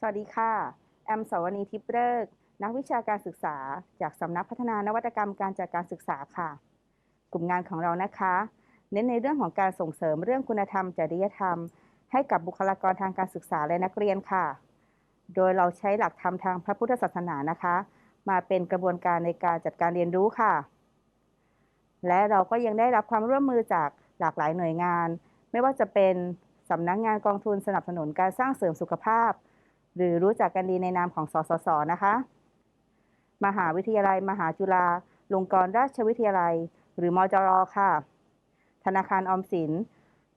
สวัสดีค่ะ แอมสวนีทิพย์เริก นักวิชาการศึกษา จากสำนักพัฒนานวัตกรรมการจัดการศึกษาค่ะ กลุ่มงานของเรานะคะ เน้นในเรื่องของการส่งเสริมเรื่องคุณธรรมจริยธรรม ให้กับบุคลากรทางการศึกษาและนักเรียนค่ะ โดยเราใช้หลักธรรมทางพระพุทธศาสนานะคะ มาเป็นกระบวนการในการจัดการเรียนรู้ค่ะ และเราก็ยังได้รับความร่วมมือจากหลากหลายหน่วยงาน ไม่ว่าจะเป็นสำนักงานกองทุนสนับสนุนการสร้างเสริมสุขภาพ หรือรู้จักกันดีในนามของสสสนะคะ มหาวิทยาลัย มหาจุฬาลงกรณราชวิทยาลัย หรือมจรค่ะ ธนาคารออมสิน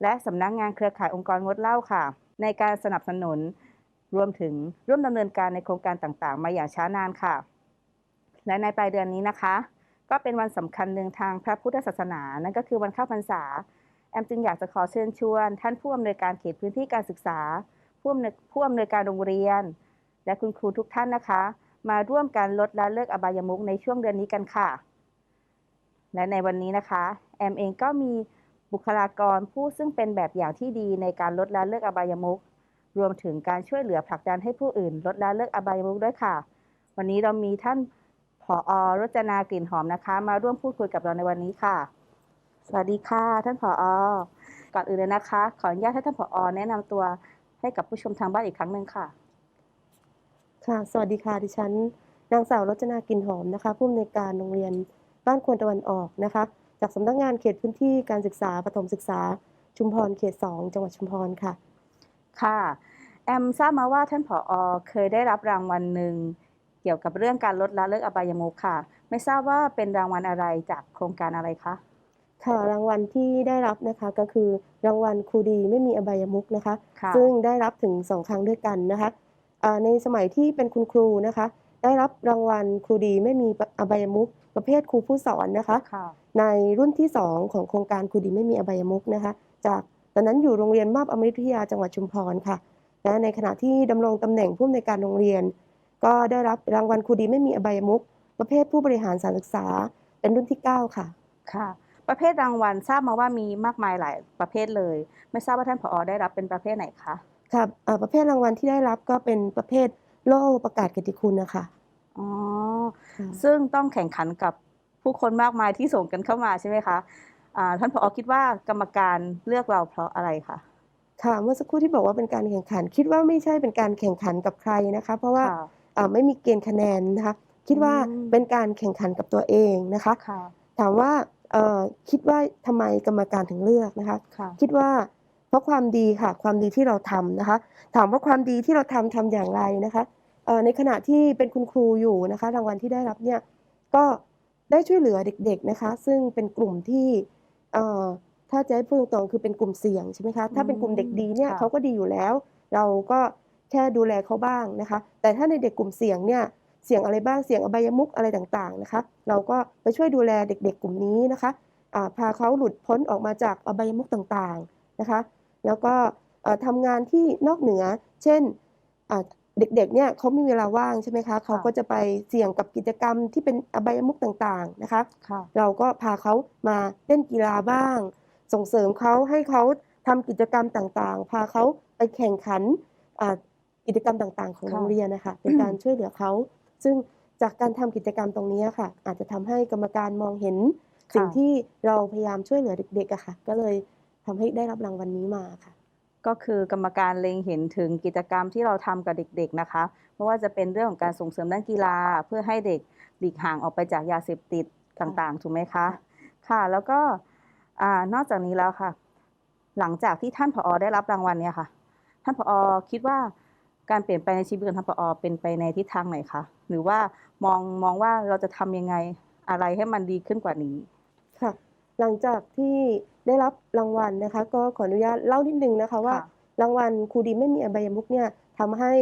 และสำนักงานเครือข่ายองค์กรงดเหล้าค่ะ ในการสนับสนุนรวมถึงร่วมดำเนินการในโครงการต่างๆ มาอย่างช้านานค่ะ และในปลายเดือนนี้นะคะ ก็เป็นวันสำคัญหนึ่งทางพระพุทธศาสนา นั่นก็คือวันเข้าพรรษา แอมจึงอยากจะขอเชิญชวน ท่านผู้อำนวยการเขตพื้นที่การศึกษา ผู้อำนวยผู้อำนวยการโรงเรียน และคุณครูทุกท่านนะคะ มาร่วมกันลดละเลิกอบายมุขในช่วงเดือนนี้กันค่ะ และในวันนี้นะคะ แอมเองก็มีบุคลากรผู้ซึ่งเป็นแบบอย่างที่ดีในการลดละเลิกอบายมุขรวมถึงการช่วยเหลือผลักดันให้ผู้อื่น ลดละเลิกอบายมุขด้วยค่ะ วันนี้เรามีท่านผอรจนากลิ่นหอมนะคะ มาร่วมพูดคุยกับเราในวันนี้ค่ะ สวัสดีค่ะ ท่านผอก่อนอื่นเลยนะคะ ขออนุญาตให้ท่านผอแนะนำตัว ให้กับผู้ชมทางบ้านอีกครั้งหนึ่งค่ะ ค่ะ สวัสดีค่ะ ดิฉัน นางสาวรจนากินหอมนะคะ ผู้อำนวยการโรงเรียนบ้านควนตะวันออกนะคะ จากสำนักงานเขตพื้นที่การศึกษาประถมศึกษา ชุมพรเขต 2 จังหวัดชุมพรค่ะ ค่ะ แอมทราบมาว่าท่านผอเคยได้รับรางวัลหนึ่งเกี่ยวกับเรื่องการลดละเลิกอบายมุขค่ะ ไม่ทราบว่าเป็นรางวัลอะไรจากโครงการอะไรคะ ค่ะรางวัลที่ได้รับนะคะก็คือรางวัลครูดีไม่มีอบายมุกนะคะ ค่ะซึ่งได้รับถึง2ครั้งด้วยกันนะคะอ่าในสมัยที่เป็นคุณครูนะคะ ได้รับรางวัลครูดีไม่มีอบายมุกประเภทครูผู้สอนนะคะ ค่ะ ในรุ่นที่ 2 ของโครงการครูดีไม่มีอบายมุกนะคะ จากตอนนั้นอยู่โรงเรียนมาบอมฤตวิทยาจังหวัดชุมพรค่ะและในขณะที่ดำรงตำแหน่งผู้อำนวยการโรงเรียน ก็ได้รับรางวัลครูดีไม่มีอบายมุกประเภทผู้บริหารสารศึกษาเป็นรุ่นที่ 9 ค่ะ ค่ะ ประเภทรางวัลทราบมาว่ามีมากมายหลายประเภทเลย ไม่ทราบว่าท่านผอได้รับเป็นประเภทไหนคะครับเอ่อประเภทรางวัลที่ได้รับก็เป็นประเภทโล่ประกาศเกียรติคุณนะคะอ๋อค่ะซึ่งต้องแข่งขันกับผู้คนมากมายที่ส่งกันเข้ามาใช่ไหมคะอ่าท่านผอคิดว่ากรรมการเลือกเราเพราะอะไรคะค่ะเมื่อสักครู่ที่บอกว่าเป็นการแข่งขัน คิดว่าไม่ใช่เป็นการแข่งขันกับใครนะคะ เพราะว่าค่ะเอ่อไม่มีเกณฑ์คะแนนนะคะคิดว่าอืมเป็นการแข่งขันกับตัวเองนะคะค่ะถามว่าเอ่อ คิดว่าทำไมกรรมการถึงเลือกนะคะค่ะคิดว่าเพราะความดีค่ะความดีที่เราทำนะคะ ถามว่าความดีที่เราทำทำอย่างไรนะคะเอ่อในขณะที่เป็นคุณครูอยู่นะคะรางวัลที่ได้รับเนี่ยก็ได้ช่วยเหลือเด็กๆนะคะ ซึ่งเป็นกลุ่มที่เอ่อถ้าจะให้พูดตรงๆคือเป็นกลุ่มเสี่ยงใช่ไหมคะถ้าเป็นกลุ่มเด็กดีเนี่ยค่ะเขาก็ดีอยู่แล้ว เราก็แค่ดูแลเขาบ้างนะคะ แต่ถ้าในเด็กกลุ่มเสี่ยงเนี่ย เสี่ยงอะไรบ้างเสี่ยงอบายมุกอะไรต่างๆนะคะ เราก็ไปช่วยดูแลเด็ก ๆ กลุ่มนี้นะคะอ่าพาเขาหลุดพ้นออกมาจากอบายมุขต่างๆนะคะ แล้วก็เอ่อทำงานที่นอกเหนือ เช่นอ่าเด็กๆเนี่ยเขามีเวลาว่างใช่ไหมคะเขาก็จะไปเสี่ยงกับกิจกรรมที่เป็นอบายมุขต่างๆนะคะค่ะเราก็พาเขามาเล่นกีฬาบ้าง ส่งเสริมเขาให้เขาทำกิจกรรมต่างๆ พาเขาไปแข่งขันอ่ากิจกรรมต่างๆ ของค่ะโรงเรียนนะคะเป็นการช่วยเหลือเขา ซึ่งจากการทำกิจกรรมตรงนี้ค่ะ อาจจะทำให้กรรมการมองเห็น สิ่งที่เราพยายามช่วยเหลือเด็กๆอะค่ะ ก็เลยทำให้ได้รับรางวัลนี้มาค่ะ ก็คือกรรมการเล็งเห็นถึงกิจกรรมที่เราทำกับเด็กๆนะคะไม่ว่าจะเป็นเรื่องของการส่งเสริมด้านกีฬา เพื่อให้เด็กหลีกห่างออกไปจากยาเสพติดต่างๆถูกไหมคะค่ะ แล้วก็อ่านอกจากนี้แล้วค่ะ หลังจากที่ท่านผอ ได้รับรางวัลเนี่ยค่ะ ท่านผอ คิดว่า การเปลี่ยนแปลงในชีวิตของท่านผอเป็นไปในทิศทางไหนคะหรือว่ามองมองว่าเราจะทำยังไงอะไรให้มันดีขึ้นกว่านี้ค่ะ หลังจากที่ได้รับรางวัลนะคะ ก็ขออนุญาตเล่านิดนึงนะคะว่าค่ะรางวัลครูดีไม่มีอบายมุกเนี่ยทำให้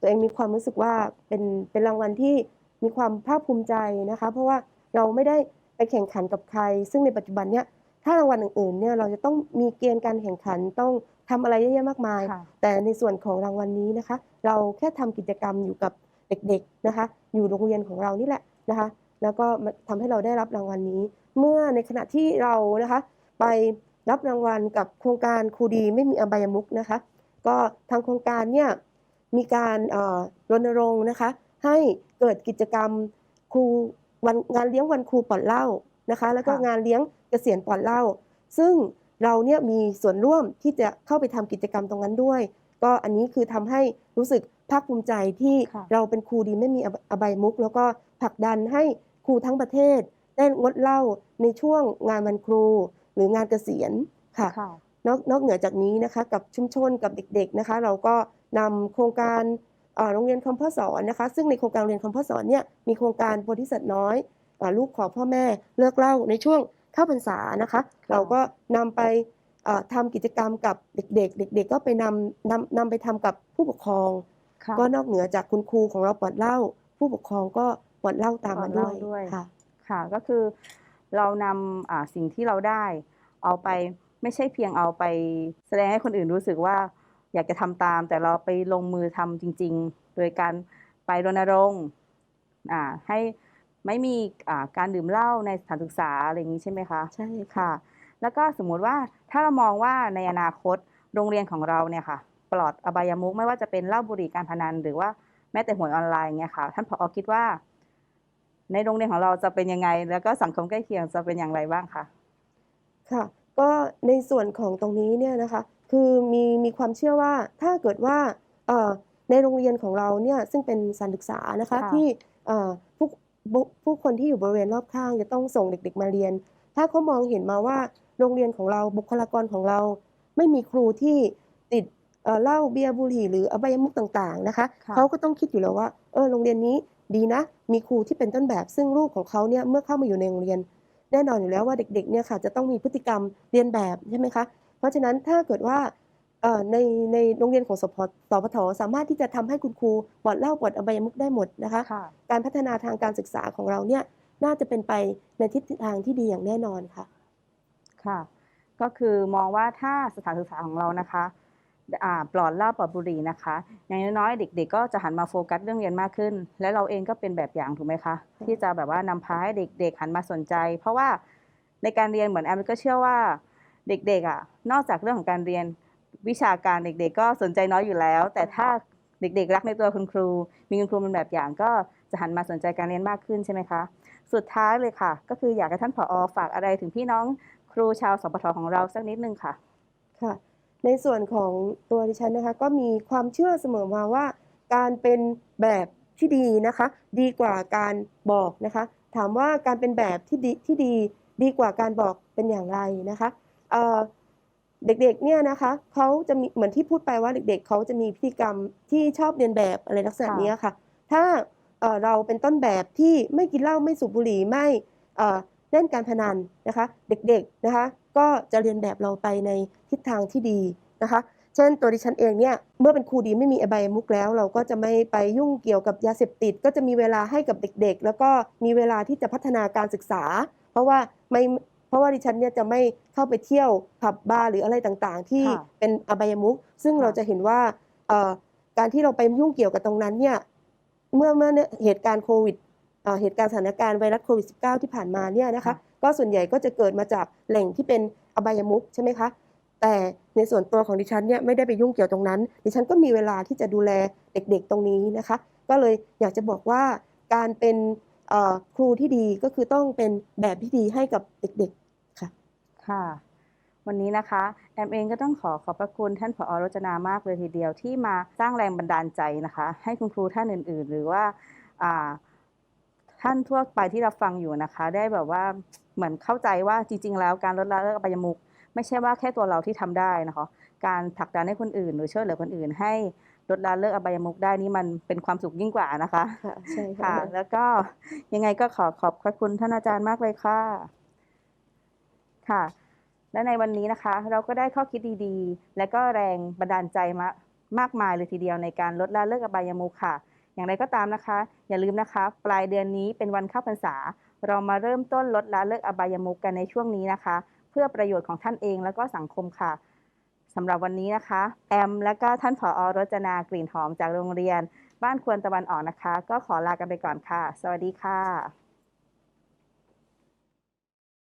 ตัวเองมีความรู้สึกว่าเป็นเป็นรางวัลที่มีความภาคภูมิใจนะคะ เพราะว่าเราไม่ได้ไปแข่งขันกับใคร ซึ่งในปัจจุบันเนี่ยถ้ารางวัลอื่นๆเนี่ยเราจะต้องมีเกณฑ์การแข่งขันต้อง ทำอะไรเยอะแยะมากมายค่ะแต่ในส่วนของรางวัลนี้นะคะ เราแค่ทำกิจกรรมอยู่กับเด็กๆนะคะ อยู่โรงเรียนของเรานี่แหละนะคะ แล้วก็มาทำให้เราได้รับรางวัลนี้ เมื่อในขณะที่เรานะคะ ไปรับรางวัลกับโครงการครูดีไม่มีอบายมุกนะคะ ก็ทางโครงการเนี่ยมีการเอ่อรณรงค์นะคะ ให้เกิดกิจกรรมครูวันงานเลี้ยงวันครูปลอดเหล้านะคะ แล้วก็ค่ะงานเลี้ยงเกษียณปลอดเหล้าซึ่ง เราเนี่ยมีส่วนร่วมที่จะเข้าไปทำกิจกรรมตรงนั้นด้วย ก็อันนี้คือทำให้รู้สึกภาคภูมิใจที่ค่ะเราเป็นครูดีไม่มีอบอบายมุก แล้วก็ผลักดันให้ครูทั้งประเทศ ได้งดเหล้าในช่วงงานวันครู หรืองานเกษียณค่ะค่ะนอกนอกเหนือจากนี้นะคะกับชุมชนกับเด็กๆนะคะ เราก็นำโครงการเอ่อโรงเรียนคำพ่อสอนนะคะ ซึ่งในโครงการโรงเรียนคำพ่อสอนเนี่ยมีโครงการโพธิสัตว์น้อยเอ่อลูกขอพ่อแม่เลิกเหล่าในช่วง เข้าพรรษานะคะ เราก็นำไปเอ่อทำกิจกรรมกับเด็กๆ เด็กๆ ก็ไปนำนำนำไปทำกับผู้ปกครองค่ะก็นอกเหนือจากคุณครูของเราปลอดเหล้าผู้ปกครองก็ปลอดเหล้าตามมาปลด้อวดยเหล้าด้วยค่ะค่ะก็คือเรานำอ่าสิ่งที่เราได้เอาไปไม่ใช่เพียงเอาไปแสดงให้คนอื่นรู้สึกว่าอยากจะทำตาม แต่เราไปลงมือทำจริง ๆ โดยการไปรณรงค์อ่าให้ ไม่มีอ่าการดื่มเหล้าในสถานศึกษาอะไรอย่างนี้ใช่ไหมคะ ใช่ค่ะค่ะ แล้วก็สมมุติว่าถ้าเรามองว่าในอนาคตโรงเรียนของเราเนี่ยค่ะ ปลอดอบายมุขไม่ว่าจะเป็นเหล้าบุหรี่การพนัน หรือว่าแม้แต่หวยออนไลน์เนี่ยค่ะ ท่านผอคิดว่า ในโรงเรียนของเราจะเป็นยังไง แล้วก็สังคมใกล้เคียงจะเป็นอย่างไรบ้างคะค่ะ ก็ในส่วนของตรงนี้เนี่ยนะคะ คือมีมีความเชื่อว่าถ้าเกิดว่าเอ่อในโรงเรียนของเราเนี่ยซึ่งเป็นสถานศึกษานะคะค่ะที่เอ่อผู้บุ ผู้คนที่อยู่บริเวณรอบข้างจะต้องส่งเด็กๆมาเรียน ถ้าเขามองเห็นมาว่าโรงเรียนของเราบุคลากรของเรา ไม่มีครูที่ติดเอ่อเหล้าเบียร์บุหรี่หรืออบายมุขต่างๆนะคะค่ะเขาก็ต้องคิดอยู่แล้วว่าเออโรงเรียนนี้ดีนะ มีครูที่เป็นต้นแบบ ซึ่งลูกของเขาเนี่ยเมื่อเข้ามาอยู่ในโรงเรียน แน่นอนอยู่แล้วว่าเด็กๆเนี่ยค่ะจะต้องมีพฤติกรรมเรียนแบบใช่ไหมคะเพราะฉะนั้นถ้าเกิดว่าเอ่อ ในในโรงเรียนของสพสพทสามารถที่จะทำให้คุณครูปลอดเหล้าปลอดอบายมุขได้หมดนะคะค่ะการพัฒนาทางการศึกษาของเราเนี่ยน่าจะเป็นไปในทิศทางที่ดีอย่างแน่นอนค่ะค่ะ ก็คือมองว่าถ้าสถานศึกษาของเรานะคะอ่าปลอดเหล้าปลอดบุหรี่นะคะ อย่างน้อยๆเด็ก ๆ ก็จะหันมาโฟกัสเรื่องเรียนมากขึ้น และเราเองก็เป็นแบบอย่างถูกไหมคะที่จะแบบว่านำพาให้เด็ก ๆ หันมาสนใจ เพราะว่าในการเรียนเหมือนแอมก็เชื่อว่าเด็กๆอะนอกจากเรื่องของการเรียน วิชาการเด็กๆ ก็สนใจน้อยอยู่แล้ว แต่ถ้าเด็กๆ รักในตัวคุณครู มีคุณครูเป็นแบบอย่างก็จะหันมาสนใจการเรียนมากขึ้นใช่ไหมคะ สุดท้ายเลยค่ะ ก็คืออยากให้ท่านผอฝากอะไรถึงพี่น้องครูชาวสปทของเราสักนิดนึงค่ะค่ะ ในส่วนของตัวดิฉันนะคะก็มีความเชื่อเสมอมาว่า การเป็นแบบที่ดีนะคะ ดีกว่าการบอกนะคะ ถามว่าการเป็นแบบที่ดีที่ดี ดีกว่าการบอกเป็นอย่างไรนะคะ เอ่อเด็กๆเนี่ยนะคะเขาจะมีเหมือนที่พูดไปว่าเด็กๆเขาจะมีพฤติกรรมที่ชอบเรียนแบบอะไรลักษณะค่ะนี้ค่ะ ถ้าเอ่อเราเป็นต้นแบบที่ไม่กินเหล้าไม่สูบบุหรี่ไม่เอ่อเล่นการพนันนะคะ เด็กๆนะคะก็จะเรียนแบบเราไปในทิศทางที่ดีนะคะ เช่นตัวดิฉันเองเนี่ยเมื่อเป็นครูดีไม่มีอบายมุกแล้ว เราก็จะไม่ไปยุ่งเกี่ยวกับยาเสพติด ก็จะมีเวลาให้กับเด็กๆ แล้วก็มีเวลาที่จะพัฒนาการศึกษา เพราะว่าไม่ เพราะว่าดิฉันเนี่ยจะไม่เข้าไปเที่ยวผับบาร์หรืออะไรต่างๆ ที่ค่ะเป็นอบายมุกซึ่งค่ะเราจะเห็นว่าเอ่อการที่เราไปยุ่งเกี่ยวกับตรงนั้นเนี่ยเมื่อเมื่อเนี่ยเหตุการณ์โควิดเอ่อเหตุการณ์สถานการณ์ไวรัสโควิด -19 ที่ผ่านมาเนี่ยนะคะค่ะก็ส่วนใหญ่ก็จะเกิดมาจากแหล่งที่เป็นอบายมุกใช่ไหมคะแต่ในส่วนตัวของดิฉันเนี่ยไม่ได้ไปยุ่งเกี่ยวตรงนั้น ดิฉันก็มีเวลาที่จะดูแลเด็กๆตรงนี้นะคะ ก็เลยอยากจะบอกว่าการเป็นเอ่อครูที่ดีก็คือต้องเป็นแบบที่ดีให้กับเด็กๆ ค่ะค่ะ วันนี้นะคะแอมเองก็ต้องขอขอบพระคุณท่านผอรจนามากเลยทีเดียวที่มาสร้างแรงบันดาลใจนะคะ ให้คุณครูท่านอื่น ๆ หรือว่าอ่าท่านทั่วไปที่รับฟังอยู่นะคะ ได้แบบว่าเหมือนเข้าใจว่าจริง ๆ แล้วการลดละเลิกอบายมุขไม่ใช่ว่าแค่ตัวเราที่ทำได้นะคะ การผลักดันให้คนอื่น หรือช่วยเหลือคนอื่น ให้ลดละเลิกอบายมุขได้นี่มันเป็นความสุขยิ่งกว่านะคะค่ะใช่ค่ะค่ะ แล้วก็ยังไงก็ขอขอบพระคุณท่านอาจารย์มากเลยค่ะ ค่ะ และในวันนี้นะคะ เราก็ได้ข้อคิดดีๆ และก็แรงบันดาลใจมามากมายเลยทีเดียวในการลดละเลิกอบายมุขค่ะ อย่างไรก็ตามนะคะ อย่าลืมนะคะ ปลายเดือนนี้เป็นวันเข้าพรรษา เรามาเริ่มต้นลดละเลิกอบายมุขกันในช่วงนี้นะคะ เพื่อประโยชน์ของท่านเองแล้วก็สังคมค่ะสำหรับวันนี้นะคะ แอม และก็ท่านผอรจนากลิ่นหอมจากโรงเรียน บ้านควรตะวันออกนะคะ ก็ขอลากันไปก่อนค่ะ สวัสดีค่ะ